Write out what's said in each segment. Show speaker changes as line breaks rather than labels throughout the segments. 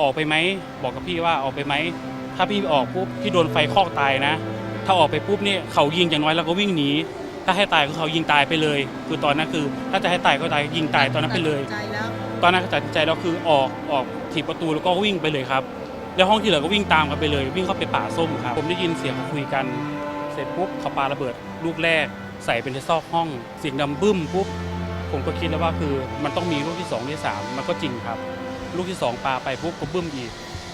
ออกไปไหมบอกกับพี่ว่าออกไปไหมถ้าพี่ออกปุ๊บพี่โดนไฟคอกตายนะ ถ้าออกไปปุ๊บเนี่ยเขายิงอย่างน้อยเราก็วิ่งหนีถ้าให้ตายก็เขายิงตายไปเลย คือตอนนั้นคือ ถ้าจะให้ตายก็ตายยิงตายตอนนั้นไปเลย
ตัดสินใจแล้ว
ตอนนั้นตัดสินใจแล้วคือออกออกถีบประตูแล้วก็วิ่งไปเลยครับ แล้วห้องที่เหลือก็วิ่งตามกันไปเลย วิ่งเข้าไปป่าส้มครับ ผมได้ยินเสียงเขาคุยกัน เสร็จปุ๊บเขาปาระเบิดลูกแรก ใส่เป็นในซอกห้องเสียงดังบึ้มปุ๊บผมก็คิดแล้วว่าคือมันต้องมีลูกที่สองที่สามมันก็จริงครับ ลูกที่สองปาไปปุ๊บก็บึ้มอีก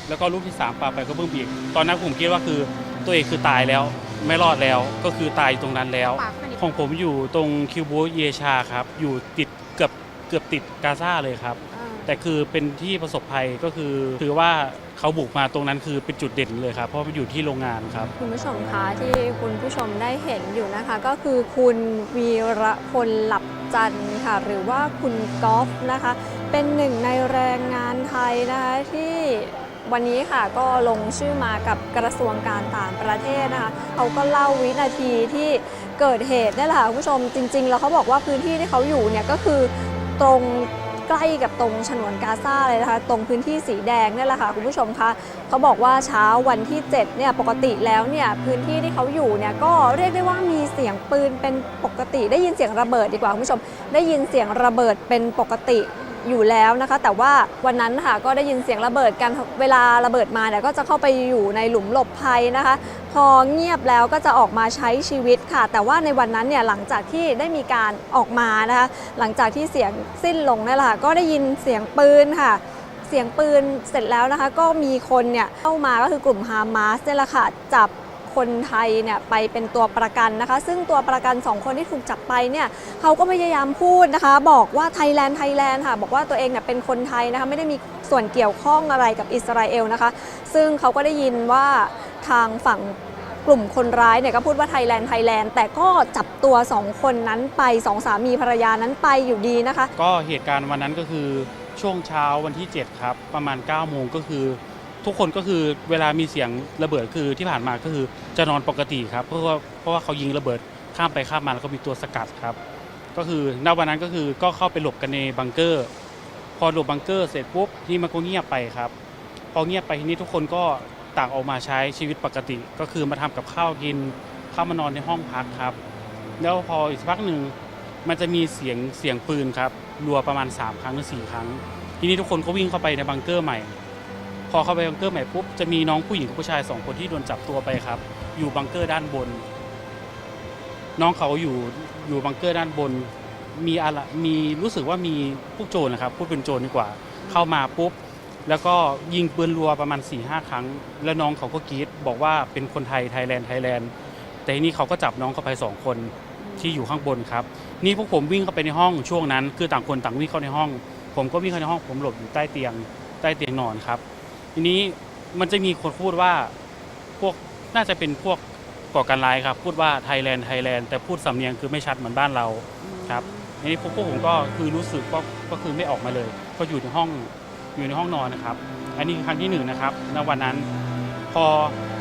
แล้วก็ลูกที่สามปาไปก็บึ้มอีก ตอนนั้นผมคิดว่าคือตัวเองคือตายแล้วไม่รอดแล้วก็คือตายอยู่ตรงนั้นแล้ว
ปากสนิท
ของผมอยู่ตรงคิวบูเยชาครับ อยู่ติดเกือบเกือบติดกาซาเลยครับ แต่คือเป็นที่ประสบภัยก็คือถือว่าเขาบุกมาตรงนั้นคือเป็นจุดเด่นเลยครับ เพราะมันอยู่ที่โรงงานครับ
คุณผู้ชมคะที่คุณผู้ชมได้เห็นอยู่นะคะ ก็คือคุณวีระพลหลับจันทร์ ค่ะ หรือว่าคุณกอล์ฟนะคะ เป็นหนึ่งในแรงงานไทยนะคะที่วันนี้ค่ะก็ลงชื่อมากับกระทรวงการต่างประเทศนะคะเขาก็เล่าวินาทีที่เกิดเหตุนี่แหละค่ะคุณผู้ชมจริง ๆ แล้วเขาบอกว่าพื้นที่ที่เขาอยู่เนี่ยก็คือตรง ใกล้กับตรงฉนวนกาซาเลยนะคะ ตรงพื้นที่สีแดงนี่แหละค่ะคุณผู้ชมคะเขาบอกว่าเช้าวันที่7เนี่ยปกติแล้วเนี่ยพื้นที่ที่เขาอยู่เนี่ยก็เรียกได้ว่ามีเสียงปืนเป็นปกติ ได้ยินเสียงระเบิดดีกว่าคุณผู้ชม ได้ยินเสียงระเบิดเป็นปกติ อยู่แล้วนะคะ แต่ว่าวันนั้นค่ะก็ได้ยินเสียงระเบิดกันเวลาระเบิดมาเนี่ยก็จะเข้าไปอยู่ในหลุมหลบภัยนะคะ พอเงียบแล้วก็จะออกมาใช้ชีวิตค่ะ แต่ว่าในวันนั้นเนี่ยหลังจากที่ได้มีการออกมานะคะ หลังจากที่เสียงสิ้นลงนั่นแหละค่ะก็ได้ยินเสียงปืนค่ะเสียงปืนเสร็จแล้วนะคะ ก็มีคนเนี่ยเข้ามาก็คือกลุ่มฮามาสเนี่ยแหละค่ะจับ คนไทยเนี่ยไปเป็นตัวประกันนะคะ ซึ่งตัวประกัน 2 คนที่ถูกจับไปเนี่ยเขาก็พยายามพูดนะคะ บอกว่าไทยแลนด์ไทยแลนด์ค่ะ บอกว่าตัวเองเนี่ยเป็นคนไทยนะคะไม่ได้มีส่วนเกี่ยวข้องอะไรกับอิสราเอลนะคะ ซึ่งเขาก็ได้ยินว่าทางฝั่งกลุ่มคนร้ายเนี่ยก็พูดว่าไทยแลนด์ไทยแลนด์แต่ก็จับตัว 2 คนนั้นไปสองสามีภรรยานั้นไปอยู่ดีนะคะ
ก็เหตุการณ์วันนั้นก็คือช่วงเช้าวันที่ 7 ครับ ประมาณ9โมงก็คือ ทุกคนก็คือเวลามีเสียงระเบิดคือที่ผ่านมาก็คือจะนอนปกติครับ เพราะว่าเพราะว่าเขายิงระเบิดข้ามไปข้ามมาแล้วก็มีตัวสกัดครับ ก็คือณวันนั้นก็คือก็เข้าไปหลบกันในบังเกอร์ พอหลบบังเกอร์เสร็จปุ๊บที่มันก็เงียบไปครับ พอเงียบไปทีนี้ทุกคนก็ต่างออกมาใช้ชีวิตปกติ ก็คือมาทำกับข้าวกินเข้ามานอนในห้องพักครับ แล้วพออีกสักพักหนึ่งมันจะมีเสียงเสียงปืนครับรัวประมาณ 3 ครั้งหรือ4ครั้ง ทีนี้ทุกคนก็วิ่งเข้าไปในบังเกอร์ใหม่ พอเข้าไปบังเกอร์ใหม่ปุ๊บจะมีน้องผู้หญิงกับผู้ชายสองคนที่โดนจับตัวไปครับ อยู่บังเกอร์ด้านบน น้องเขาอยู่อยู่บังเกอร์ด้านบน มีอะไรมีรู้สึกว่ามีพวกโจรนะครับพูดเป็นโจรดีกว่า เข้ามาปุ๊บแล้วก็ยิงปืนรัวประมาณ4ี่ห้าครั้ง แล้วน้องเขาก็กรีดบอกว่าเป็นคนไทยไทยแลนด์ไทยแลนด์แต่ทีนี้เขาก็จับน้องเข้าไปสองคนที่อยู่ข้างบนครับ นี่พวกผมวิ่งเข้าไปในห้องช่วงนั้น คือต่างคนต่างวิ่งเข้าในห้อง ผมก็วิ่งเข้าในห้องผมหลบอยู่ใต้เตียง ใต้เตียงนอนครับ ทีนี้มันจะมีคนพูดว่าพวกน่าจะเป็นพวกก่อการร้ายครับ พูดว่าไทยแลนด์ไทยแลนด์แต่พูดสำเนียงคือไม่ชัดเหมือนบ้านเราครับทีนี้พวกพวกผมก็คือรู้สึกก็ก็คือไม่ออกมาเลย ก็อยู่ในห้องอยู่ในห้องนอนนะครับ อันนี้คือครั้งที่หนึ่งนะครับณวันนั้น พอ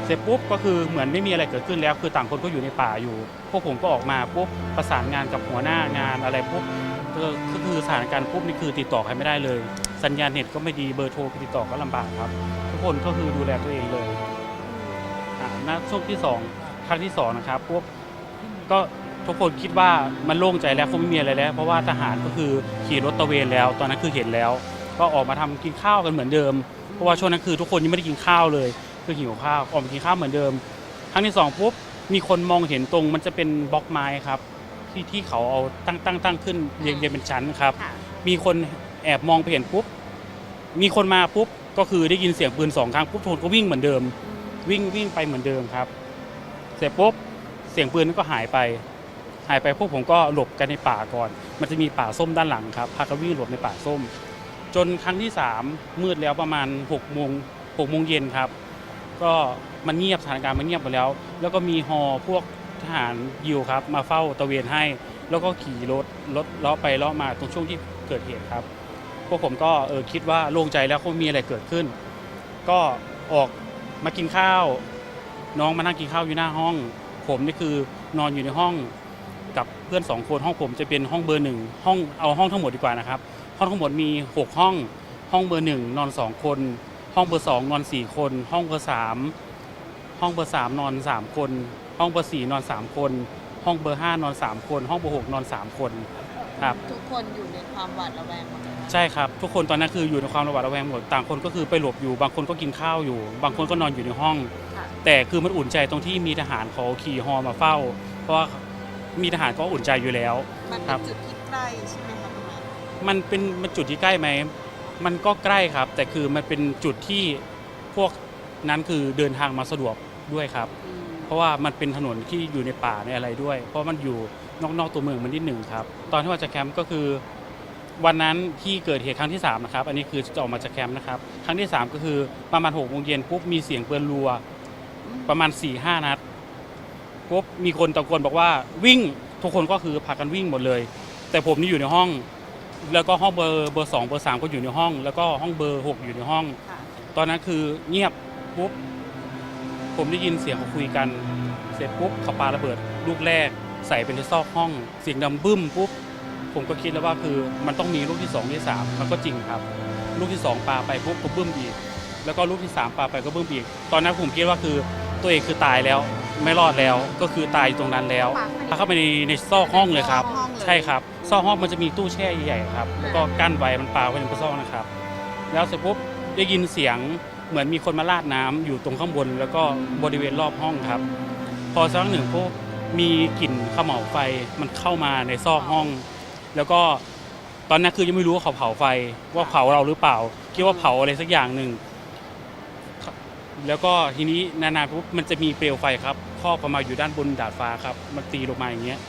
เสร็จปุ๊บก็คือเหมือนไม่มีอะไรเกิดขึ้นแล้ว คือต่างคนก็อยู่ในป่าอยู่ พวกผมก็ออกมาปุ๊บประสานงานกับหัวหน้างานอะไรปุ๊บก็ ก็คือสถานการณ์ปุ๊บนี่คือติดต่อใครไม่ได้เลย สัญญาณเน็ตก็ไม่ดีเบอร์โทรติดต่อก็ลำบากครับ ทุกคนก็คือดูแลตัวเองเลยอ่าณช่วงที่สองครั้งที่สองนะครับปุ๊บก็ทุกคนคิดว่ามันโล่งใจแล้วคงไม่มีอะไรแล้ว เพราะว่าทหารก็คือขี่รถตระเวนแล้ว ตอนนั้นคือเห็นแล้ว ก็ออกมาทำกินข้าวกันเหมือนเดิม เพราะว่าช่วงนั้นคือทุกคนยังไม่ได้กินข้าวเลย คือหิวข้าวออกมากินข้าวเหมือนเดิม ครั้งที่สองปุ๊บมีคนมองเห็นตรงมันจะเป็นบล็อกไม้ครับ ที่ที่เขาเอาตั้งตั้งตั้งขึ้นเรียงเรียงเป็นชั้นครับ
ค่ะ
มีคนแอบมองไปเห็นปุ๊บ มีคนมาปุ๊บ ก็คือได้ยินเสียงปืนสองครั้งปุ๊บทุกคนก็วิ่งเหมือนเดิม วิ่งวิ่งไปเหมือนเดิมครับ เสร็จปุ๊บเสียงปืนก็หายไป หายไปพวกผมก็หลบกันในป่าก่อน มันจะมีป่าส้มด้านหลังครับพากันวิ่งหลบในป่าส้ม จนครั้งที่สามมืดแล้วประมาณหกโมงหกโมงเย็นครับ ก็มันเงียบสถานการณ์มันเงียบไปแล้ว แล้วก็มีฮอพวก ทหารยิวครับ มาเฝ้าตะเวนให้ แล้วก็ขี่รถรถเลาะไปเลาะมาตรงช่วงที่เกิดเหตุครับ พวกผมก็เออคิดว่าโล่งใจแล้วคงมีอะไรเกิดขึ้น ก็ออกมากินข้าว น้องมานั่งกินข้าวอยู่หน้าห้อง ผมนี่คือนอนอยู่ในห้องกับเพื่อนสองคนห้องผมจะเป็นห้องเบอร์หนึ่งห้องเอาห้องทั้งหมดดีกว่านะครับ ห้องทั้งหมดมีหกห้อง ห้องเบอร์หนึ่งนอนสองคน ห้องเบอร์สองนอนสี่คน ห้องเบอร์สาม ห้องเบอร์สามนอนสามคน ห้องเบอร์สี่นอนสามคน ห้องเบอร์ห้านอนสามคน ห้องเบอร์หกนอนสามคนครับ
ทุกคนอยู่ในความหวาดระแวงหมดเลย
ใช่ครับ ทุกคนตอนนั้นคืออยู่ในความระหวาดระแวงหมดต่างคนก็คือไปหลบอยู่ บางคนก็กินข้าวอยู่ บางคนก็นอนอยู่ในห้อง
ค่ะ
แต่คือมันอุ่นใจตรงที่มีทหารเขาขี่ฮอมาเฝ้า เพราะว่ามีทหารก็อุ่นใจอยู่แล้ว
มัน
ครั
เป็น
บ
จุดที่ใกล้ใช่ไหมคะประมาณ
มันเป็นมันจุดที่ใกล้ไหม มันก็ใกล้ครับ แต่คือมันเป็นจุดที่พวกนั้นคือเดินทางมาสะดวก ด้วยครับ เพราะว่ามันเป็นถนนที่อยู่ในป่าในอะไรด้วย เพราะมันอยู่นอกนอกตัวเมืองมันนิดหนึ่งครับ ตอนที่ว่าจะแคมป์ก็คือ วันนั้นที่เกิดเหตุครั้งที่3นะครับ อันนี้คือจะออกมาจากแคมป์นะครับ ครั้งที่ 3 ก็คือประมาณ6กโมงเย็นปุ๊บมีเสียงปืนรัว ประมาณ4ี่ห้านัดปุ๊บมีคนตะโกนบอกว่าวิ่งทุกคนก็คือพากันวิ่งหมดเลย แต่ผมนี่อยู่ในห้อง แล้วก็ห้องเบอร์เบอร์สองเบอร์สามก็อยู่ในห้อง แล้วก็ห้องเบอร์หกอยู่ในห้อง
ค่ะ
ตอนนั้นคือเงียบปุ๊บ ผมได้ยินเสียงเขาคุยกัน เสร็จปุ๊บเขาปาระเบิดลูกแรก ใส่ไปในที่ซอกห้อง เสียงดังบึ้มปุ๊บผมก็คิดแล้วว่าคือมันต้องมีลูกที่สองที่สามมันก็จริงครับ ลูกที่สองปาไปปุ๊บก็บึ้มอีกแล้วก็ลูกที่สามปาไปก็บึ้มอีกตอนนั้นผมคิดว่าคือตัวเองคือตายแล้ว ไม่รอดแล้วก็คือตายอยู่ตรงนั้นแล้วพาเข้าไปในในซอกห้องเลยครับ ใช่ครับซอกห้องมันจะมีตู้แช่ใหญ่ๆครับแล้วก็กั้นไว้มันปาไว้ในซอกนะครับ แล้วเสร็จปุ๊บได้ยินเสียง เหมือนมีคนมาลาดน้ำอยู่ตรงข้างบน แล้วก็บริเวณรอบห้องครับ พอสักพักหนึ่งปุ๊บมีกลิ่นเขม่าวไฟมันเข้ามาในซอกห้อง แล้วก็ตอนนั้นคือยังไม่รู้ว่าเขาเผาไฟว่าเผาเราหรือเปล่าคิดว่าเผาอะไรสักอย่างหนึ่งแล้วก็ทีนี้นานๆปุ๊บมันจะมีเปลวไฟครับครอบเข้ามาอยู่ด้านบนดาดฟ้าครับ มันตีลงมาอย่างเงี้ย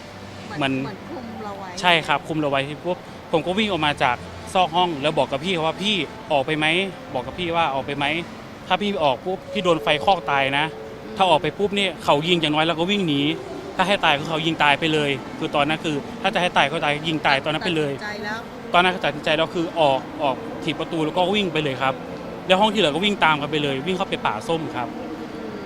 เหมือน
มัน
เหมือนคลุมเราไว้
ใช่ครับ คุมเราไว้ปุ๊บผมก็วิ่งออกมาจาก ซอกห้องแล้วบอกกับพี่เขาว่าพี่ออกไปไหมบอกกับพี่ว่าออกไปไหมถ้าพี่ออกปุ๊บพี่โดนไฟคลอกตายนะ ถ้าออกไปปุ๊บเนี่ยเขายิงอย่างน้อยเราก็วิ่งหนีถ้าให้ตายก็เขายิงตายไปเลย คือตอนนั้นคือ ถ้าจะให้ตายก็ตายยิงตายตอนนั้นไปเลย
ตัดสิใจแล้ว
ตอนนั้นตัดสินใจแล้วคือออกออกถีบประตูแล้วก็วิ่งไปเลยครับ แล้วห้องที่เหลือก็วิ่งตามกันไปเลย วิ่งเข้าไปป่าส้มครับ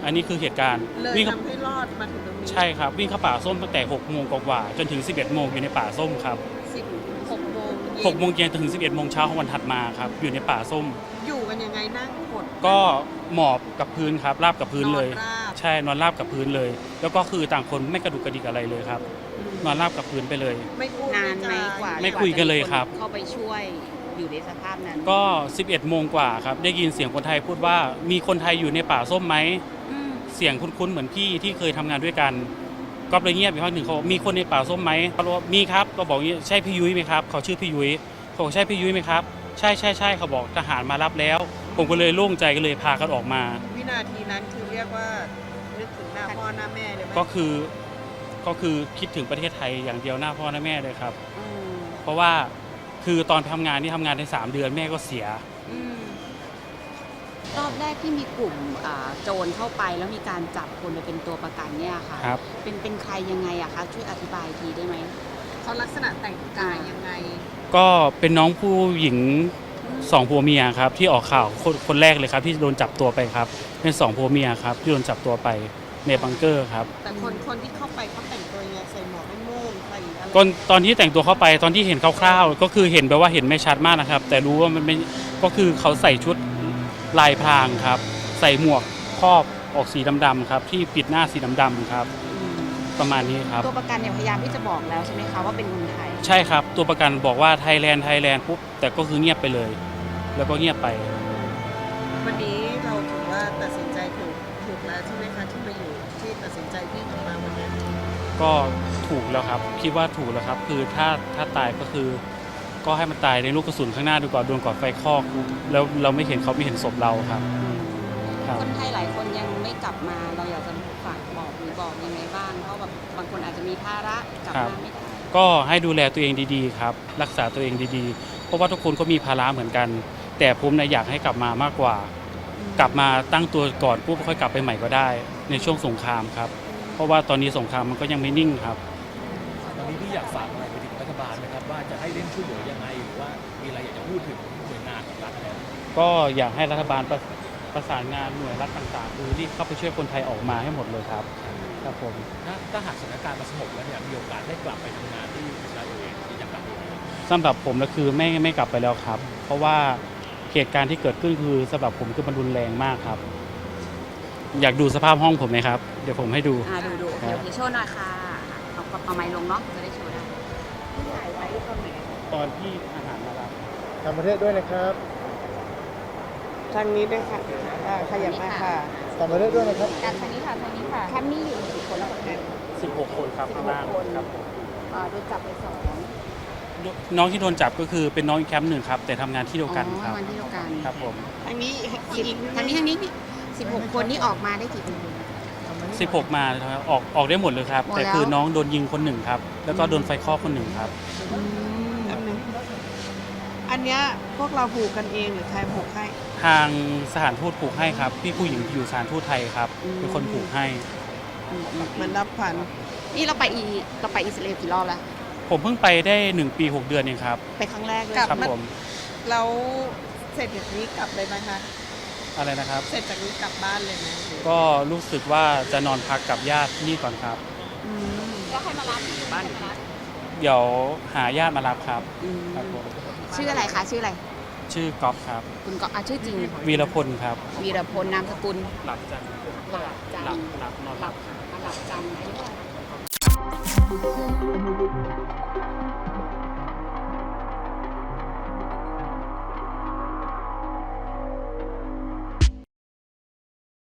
อันนี้คือเหตุการณ์
เลย
วิ่งเข้า
ทำให้รอดมาถึงตรงนี้
ใช่ครับวิ่งเข้าป่าส้มตั้งแต่6โมงกว่าๆจนถึง 11โมงอยู่ในป่าส้มครับ
สิบหก โมงเย็น
หกโมงเย็นถึง 11โมงเช้าของวันถัดมาครับ อยู่ในป่าส้ม
อยู่กันยังไงนั่งหด
ก็หมอบกับพื้นครับราบกับพื้นเลย
นอนราบ
ใช่นอนราบกับพื้นเลย แล้วก็คือต่างคนไม่กระดุกกระดิกอะไรเลยครับ นอนราบกับพื้นไปเลย
ไม่พูด
นานไหม
จ
กว่า
ไม่คุยกันเลยครับ
เข้าไปช่วยอยู่ในสภาพนั้น
ก็ 11โมงกว่าครับได้ยินเสียงคนไทยพูดว่ามีคนไทยอยู่ในป่าส้มไหม
อืม
เสียงคุ้นๆเหมือนพี่ที่เคยทำงานด้วยกัน ก็เลยเงียบอีกพักหนึ่งเขาบอกมีคนในป่าส้มไหมเขาบอกว่ามีครับก็บอกอย่างนี้ใช่พี่ยุ้ยไหมครับเขาชื่อพี่ยุ้ยเขาบอกใช่พี่ยุ้ยไหมครับใช่ใช่ใช่เขาบอกทหารมารับแล้ว ผมก็เลยโล่งใจก็เลยพากันออกมา
วินาทีนั้นคือเรียกว่านึกถึงหน้าพ่อหน้าแม่เลยไหม
ก็คือก็คือคิดถึงประเทศไทยอย่างเดียวหน้าพ่อหน้าแม่เลยครับ
อืม
เพราะว่าคือตอนไปทำงานนี่ทำงานในสามเดือนแม่ก็เสีย
อืม รอบแรกที่มีกลุ่มอ่าโจรเข้าไปแล้วมีการจับคนไปเป็นตัวประกันเนี่ยค่ะ
ครับ
เป็นเป็นใครยังไงอะคะช่วยอธิบายทีได้ไหม
เขาลักษณะแต่งกายยังไง
ก็เป็นน้องผู้หญิงสองผัวเมียครับ ที่ออกข่าวคนคนแรกเลยครับ ที่โดนจับตัวไปครับ เป็นสองผัวเมียครับที่โดนจับตัวไปในบังเกอร์ครับ
แต่คนคนที่เข้าไปเขาแต่งตัวยังไงใส่หมวกไอ้โม่งใส่อะไร
ก่อนตอนที่แต่งตัวเข้าไปตอนที่เห็นคร่าวๆ ก็คือเห็นแบบว่าเห็นไม่ชัดมากนะครับ แต่รู้ว่ามันเป็นก็คือเขาใส่ชุด ลายพรางครับ ใส่หมวกครอบออกสีดำๆครับ ที่ปิดหน้าสีดำๆครับ
อืม
ประมาณนี้ครับ
ตัวประกันเนี่ยพยายามที่จะบอกแล้วใช่ไหมคะว่าเป็นคนไทย
ใช่ครับ ตัวประกันบอกว่าไทยแลนด์ไทยแลนด์ปุ๊บแต่ก็คือเงียบไปเลย แล้วก็เงียบไป
วันนี้เราถือว่าตัดสินใจถูกถูกแล้วใช่ไหมคะที่มาอยู่ที่ตัดสินใจที่จะมาวันนี้
ก็ถูกแล้วครับ คิดว่าถูกแล้วครับ คือถ้าถ้าตายก็คือ ก็ให้มันตายในลูกกระสุนข้างหน้าดีกว่าโดนกอดไฟคอก แล้วเราไม่เห็นเขาไม่เห็นศพเราครับครับ
คนไทยหลายคนยังไม่กลับมา เราอยากจะฝากบอกหรือบอกยังไงบ้างเพราะแบบบางคนอาจจะมีภาระกลับ
ครับ
มาไม่ได้
ก็ให้ดูแลตัวเองดีๆครับ รักษาตัวเองดีๆ เพราะว่าทุกคนก็มีภาระเหมือนกัน แต่ผมนะอยากให้กลับมามากกว่า กลับมาตั้งตัวก่อนปุ๊บค่อยกลับไปใหม่ก็ได้ ในช่วงสงครามครับ เพราะว่าตอนนี้สงครามมันก็ยังไม่นิ่งครับ
ตอนนี้พี่อยากฝากอะไร ให้เร่งช่วยเหลือยังไงหรือว่ามีอะไรอยากจะพูดถึงหน่วยงานต่างๆแล้ว
ก็อยากให้รัฐบาลประประสานงานหน่วยรัฐต่างๆคือรีบเข้าไปช่วยคนไทยออกมาให้หมดเลยครับครับผม
ถ้าถ้าหากสถานการณ์มันสงบแล้วเนี่ยมีโอกาสได้กลับไปทำงานที่อิสราเอลที่จะกลับไปไหม
สำหรับผมแล้วคือไม่ไม่กลับไปแล้วครับ เพราะว่าคเหตุการณ์ที่เกิดขึ้นคือสำหรับผมคือมันรุนแรงมากครับ อยากดูสภาพห้องผมไหมครับ เดี๋ยวผมให้ดู
อ่าดูดูโอเคโอเคโชว์หน่อยค่ะเอาเอาไม้ลงเนาะจะได้โชว์ได้ ที่ถ่ายไว้ตอนไหน
ตอนที่อาหารมารับ
ต่างประเทศด้วยนะครับ
ทางนี้ด้วยค่ะอ่าขยับมาค่ะ
ต่างประเทศด้วยนะครับ
การทางนี้ค่ะทางนี้ค่ะแคมป์นี้อยู่กี่คนแล้วกัน
16 คนครับข้างล่าง
คน
ครับผม
อ่าโดนจับไปสอง
น้องที่โดนจับก็คือเป็นน้องอีกแคมป์หนึ่งครับ แต่ทำงานที่เดียวกันครับ
อ๋อวันที่เดียวกัน
ครับผม
ทางนี้
สิบทางนี้ทางนี้สิบหกคนนี่ออกมาได้กี่คน
16 มาครับออกออกได้หมดเลยครับ
หมดแล้ว
แต่คือน้องโดนยิงคนหนึ่งครับ แล้วก็โดนไฟคลอกคนหนึ่งครับ
อันนึงอันเนี้ยพวกเราผูกกันเองหรือใครผูกให้
ทางสถานทูตผูกให้ครับ พี่ผู้หญิงที่อยู่สถานทูตไทยครับเป็นคนผูกให้
อืมอืม
เหมือนรับขวัญ
นี่เราไปอีเราไปอิสราเอลกี่รอบแล้ว
ผมเพิ่งไปได้ 1 ปี 6 เดือนเองครับ
ไปครั้งแรกเลย
ครับผม
แล้วเสร็จจากนี้กลับเลยไหมคะ
อะไรนะครับ
เสร็จจากนี้กลับบ้านเลยไหมหรือ
ก็รู้สึกว่าจะนอนพักกับญาติที่นี่ก่อนครับ
อืมแล้วใครมารับบ้าน
เดี๋ยวหาญาติมารับครับ
อืม
ครับผม
ชื่ออะไรคะชื่ออะไร
ชื่อกอฟครับ
คุณก็อะชื่อจริง
วีรพลครับ
วีรพลนามสกุล
หลับจันทร์
หลับจัน
หลับ
ทร์
หลับนอน
ห
ห
ลั
ลั
บบหลับจันทร์อายุเท่าไหร่